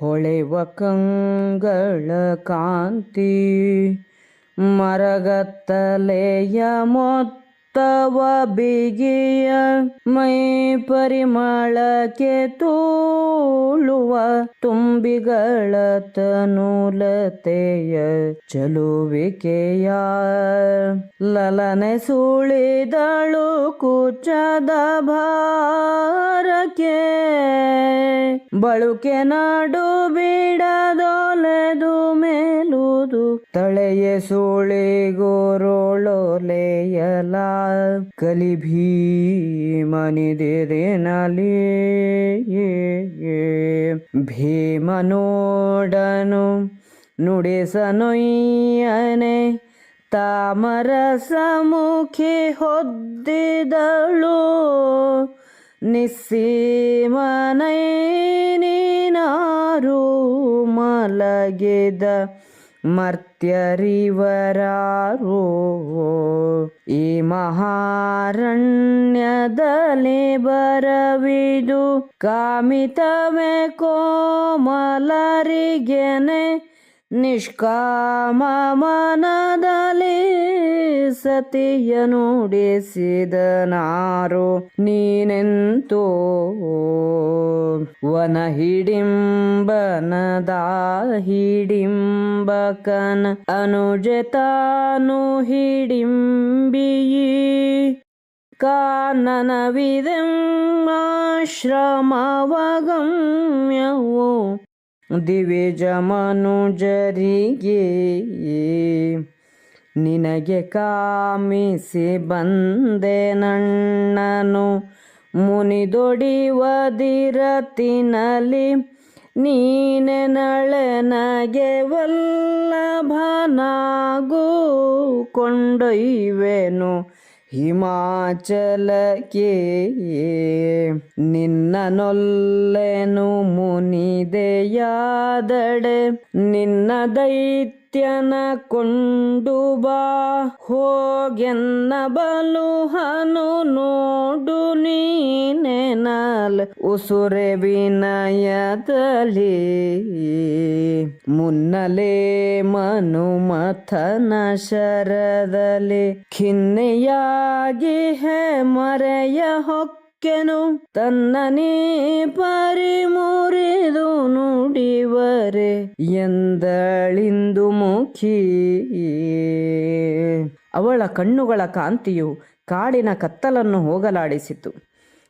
ಹೊಳೆವ ಕಂಗಳ ಕಾಂತಿ ಮರಗತ್ತಲೆಯ ಮೊತ್ತವ ಬಿಗಿಯ ಮೈ ಪರಿಮಳಕ್ಕೆ ತೂಳುವ ತುಂಬಿಗಳ ತನುಲತೆಯ ಚಲುವಿಕೆಯ ಲಲನೆ ಸುಳಿದಳು ಕುಚದ ಭಾರಕ್ಕೆ. ಬಳುಕೆ ನಾಡು ಬಿಡದೊಲೆದು ಮೇಲುದು ತಳೆಯ ಸುಳಿಗೋರೋಳೊಲೆಯಲ ಕಲಿ ಭೀಮನಿದಿರಿನಲಿ ಭೀಮನೋಡನು ನುಡಿಸನೊಯ್ಯನೆ. ತಾಮರಸಮುಖಿ ಹೊದ್ದಿದಳು. ನಿಸ್ಸೀಮನೈ ನೀನಾರು ಮಲಗಿದ ಮರ್ತ್ಯರಿವರಾರು. ಈ ಮಹಾರಣ್ಯದಲ್ಲಿ ಬರವಿದು ಕಾಮಿತವೆ ಕೋಮಲರಿಗೆನೆ. ನಿಷ್ಕಾಮ ಮನದಲ್ಲಿ ಸತಿಯ ನುಡಿಸಿದನಾರು ನೀನೆಂತೋ ವನ ಹಿಡಿಂಬನದ ಹಿಡಿಂಬಕನ ಅನುಜತಾನು ಹಿಡಿಂಬಿಯಿ. ಕಾನನವಿದೆಂಬಾಶ್ರಮವಗಮ್ಯವು ದಿವಿಜ ಮನುಜರಿಗೆ ನಿನಗೆ ಕಾಮಿಸಿ ಬಂದೆ ನಣ್ಣನು. ಮುನಿದೊಡಿವದಿರತಿನಲಿ ನೀನೆ ನಳೆನಗೆ ವಲ್ಲಭನಾಗೂ ಕೊಂಡೊಯ್ವೆನು ಹಿಮಾಚಲಕ್ಕೆ ನೊಲ್ಲೆನು ಮುನಿದೆಯಾದಡೆ. ನಿನ್ನ ದೈತ್ಯನ ಕೊಂಡು ಬಾ, ಹೋಗೆನ್ನ ಬಲು ಹನು ನೋಡು ನೀನೆನಲ್ ಉಸುರೆ ವಿನಯದಲ್ಲಿ. ಮುನ್ನಲೇ ಮನುಮಥನ ಶರದಲ್ಲಿ, ಖಿನ್ನೆಯಾಗಿ ಹೇ ಮರೆಯ ಹೊಕ್ಕೆನು, ತನ್ನ ನೀ ಪರಿಮುರಿದು ನುಡಿವರೆ ಎಂದಳಿಂದು ಮುಖಿ ಅವಳ ಕಣ್ಣುಗಳ ಕಾಂತಿಯು ಕಾಡಿನ ಕತ್ತಲನ್ನು ಹೋಗಲಾಡಿಸಿತು.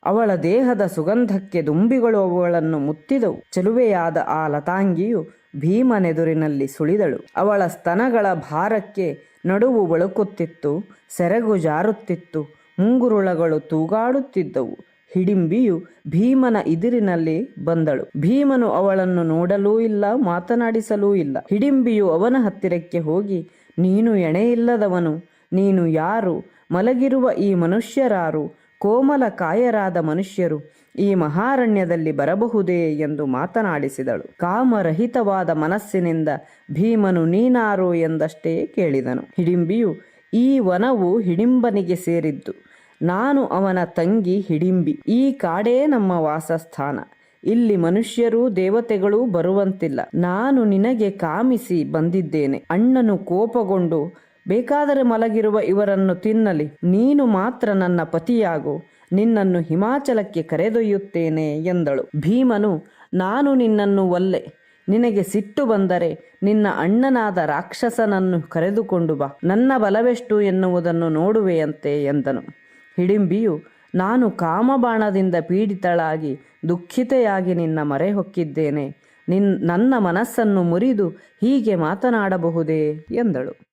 ಅವಳ ದೇಹದ ಸುಗಂಧಕ್ಕೆ ದುಂಬಿಗಳು ಅವಳನ್ನು ಮುತ್ತಿದವು. ಚೆಲುವೆಯಾದ ಆ ಲತಾಂಗಿಯು ಭೀಮನೆದುರಿನಲ್ಲಿ ಸುಳಿದಳು. ಅವಳ ಸ್ತನಗಳ ಭಾರಕ್ಕೆ ನಡುವು ಬಳುಕುತ್ತಿತ್ತು, ಸೆರಗು ಜಾರುತ್ತಿತ್ತು, ಮುಂಗುರುಳಗಳು ತೂಗಾಡುತ್ತಿದ್ದವು. ಹಿಡಿಂಬಿಯು ಭೀಮನ ಇದಿರಿನಲ್ಲಿ ಬಂದಳು. ಭೀಮನು ಅವಳನ್ನು ನೋಡಲೂ ಇಲ್ಲ, ಮಾತನಾಡಿಸಲೂ ಇಲ್ಲ. ಹಿಡಿಂಬಿಯು ಅವನ ಹತ್ತಿರಕ್ಕೆ ಹೋಗಿ, ನೀನು ಎಣೆಯಿಲ್ಲದವನು ನೀನು ಯಾರು? ಮಲಗಿರುವ ಈ ಮನುಷ್ಯರಾರು ಕೋಮಲ ಕಾಯರಾದ ಮನುಷ್ಯರು, ಈ ಮಹಾರಣ್ಯದಲ್ಲಿ ಬರಬಹುದೇ ಎಂದು ಮಾತನಾಡಿಸಿದಳು. ಕಾಮರಹಿತವಾದ ಮನಸ್ಸಿನಿಂದ ಭೀಮನು ನೀನಾರು ಎಂದಷ್ಟೇ ಕೇಳಿದನು. ಹಿಡಿಂಬಿಯು, ಈ ವನವು ಹಿಡಿಂಬನಿಗೆ ಸೇರಿದ್ದು. ನಾನು ಅವನ ತಂಗಿ ಹಿಡಿಂಬಿ, ಈ ಕಾಡೇ ನಮ್ಮ ವಾಸಸ್ಥಾನ. ಇಲ್ಲಿ ಮನುಷ್ಯರು ದೇವತೆಗಳು ಬರುವಂತಿಲ್ಲ. ನಾನು ನಿನಗೆ ಕಾಮಿಸಿ ಬಂದಿದ್ದೇನೆ. ಅಣ್ಣನು ಕೋಪಗೊಂಡು, ಬೇಕಾದರೆ ಮಲಗಿರುವ ಇವರನ್ನು ತಿನ್ನಲಿ. ನೀನು ಮಾತ್ರ ನನ್ನ ಪತಿಯಾಗು, ನಿನ್ನನ್ನು ಹಿಮಾಚಲಕ್ಕೆ ಕರೆದೊಯ್ಯುತ್ತೇನೆ ಎಂದಳು. ಭೀಮನು, ನಾನು ನಿನ್ನನ್ನು ಒಲ್ಲೆ. ನಿನಗೆ ಸಿಟ್ಟು ಬಂದರೆ ನಿನ್ನ ಅಣ್ಣನಾದ ರಾಕ್ಷಸನನ್ನು ಕರೆದುಕೊಂಡು ಬಾ. ನನ್ನ ಬಲವೆಷ್ಟು ಎನ್ನುವುದನ್ನು ನೋಡುವೆಯಂತೆ ಎಂದನು. ಹಿಡಿಂಬಿಯು, ನಾನು ಕಾಮಬಾಣದಿಂದ ಪೀಡಿತಳಾಗಿ ದುಃಖಿತೆಯಾಗಿ ನಿನ್ನ ಮರೆ ಹೊಕ್ಕಿದ್ದೇನೆ. ನಿನ್, ನನ್ನ ಮನಸ್ಸನ್ನು ಮುರಿದು ಹೀಗೆ ಮಾತನಾಡಬಹುದೇ? ಎಂದಳು.